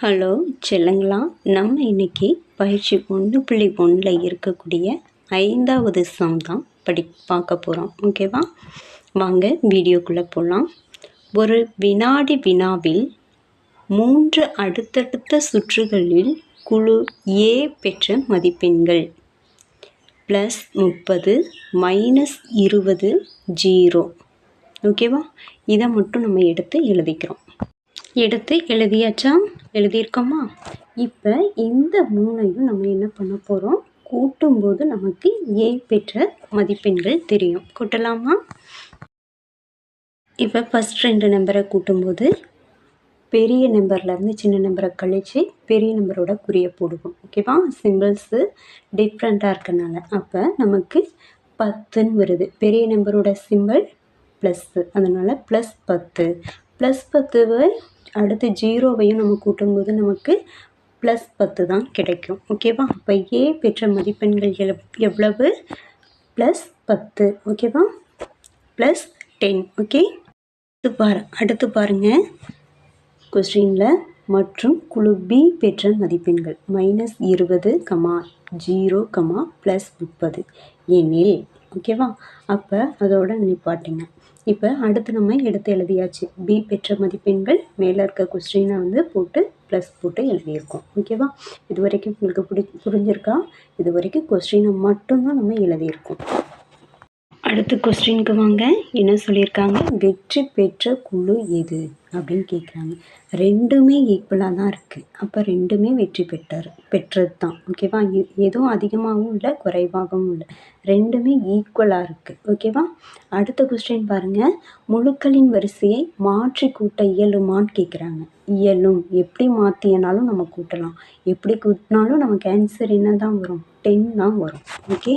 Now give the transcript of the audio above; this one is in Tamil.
ஹலோ செல்லுங்களா. நம்ம இன்னைக்கு பயிற்சி ஒன்று புள்ளி ஒன்றில் இருக்கக்கூடிய ஐந்தாவது சம் தான் படி பார்க்க போகிறோம் ஓகேவா? வாங்க வீடியோக்குள்ளே போகலாம். ஒரு வினாடி வினாவில் மூன்று அடுத்தடுத்த சுற்றுகளில் குழு ஏ பெற்ற மதிப்பெண்கள். ப்ளஸ் முப்பது மைனஸ் இருபது ஜீரோ ஓகேவா? இதை மட்டும் நம்ம எடுத்து எழுதிக்கிறோம். எடுத்து எழுதியாச்சா? எழுதியிருக்கோமா? இப்போ இந்த மூணையும் நம்ம என்ன பண்ண போகிறோம் கூட்டும்போது நமக்கு ஏ பெற்ற மதிப்பெண்கள் தெரியும். கூட்டலாமா? இப்போ ஃபஸ்ட் ரெண்டு நம்பரை கூட்டும்போது பெரிய நம்பர்லேருந்து சின்ன நம்பரை கழித்து பெரிய நம்பரோட குறியை போடுவோம். ஓகேவா சிம்பிள்ஸு டிஃப்ரெண்ட்டாக இருக்கனால. அப்போ நமக்கு பத்துன்னு வருது. பெரிய நம்பரோட சிம்பிள் ப்ளஸ்ஸு அதனால் ப்ளஸ் பத்து. ப்ளஸ் பத்துவை அடுத்து ஜீரோவையும் நம்ம கூட்டும்போது நமக்கு ப்ளஸ் பத்து தான் கிடைக்கும். ஓகேவா அப்போ ஏ பெற்ற மதிப்பெண்கள் எவ் எவ்வளவு? ப்ளஸ் பத்து. ஓகேவா ப்ளஸ் டென் ஓகே அடுத்து பாரு அடுத்து பாருங்கள் கொஸ்டினில் மற்றும் குழு பி பெற்ற மதிப்பெண்கள். மைனஸ் இருபது கமா ஜீரோ கமா ப்ளஸ் முப்பது. எனில் ஓகேவா அப்போ அதோட நிப்பாட்டிங்க. இப்போ அடுத்து நம்ம எடுத்து எழுதியாச்சு. பி பெற்ற மதிப்பெண்கள் மேலே இருக்க கொஸ்டினை வந்து போட்டு ப்ளஸ் போட்டு எழுதியிருக்கோம். ஓகேவா இது வரைக்கும் உங்களுக்கு பிடி புரிஞ்சிருக்கா? இது வரைக்கும் கொஸ்டினை மட்டும்தான் நம்ம எழுதியிருக்கோம். அடுத்த கொஸ்டினுக்கு வாங்க. என்ன சொல்லியிருக்காங்க? வெற்றி பெற்ற குழு எது? அப்படின்னு கேட்குறாங்க ரெண்டுமே ஈக்குவலாக தான் இருக்குது அப்போ ரெண்டுமே வெற்றி பெற்றார் பெற்றது தான் ஓகேவா எதுவும் அதிகமாகவும் இல்லை குறைவாகவும் இல்லை. ரெண்டுமே ஈக்குவலாக இருக்குது ஓகேவா அடுத்த கொஸ்டின் பாருங்கள் முழுக்களின் வரிசையை மாற்றி கூட்ட இயலுமான்னு கேட்குறாங்க இயலும். எப்படி மாற்றியனாலும் நம்ம கூட்டலாம். எப்படி கூட்டினாலும் நமக்கு ஆன்சர் என்ன தான் வரும்? டென் தான் வரும். ஓகே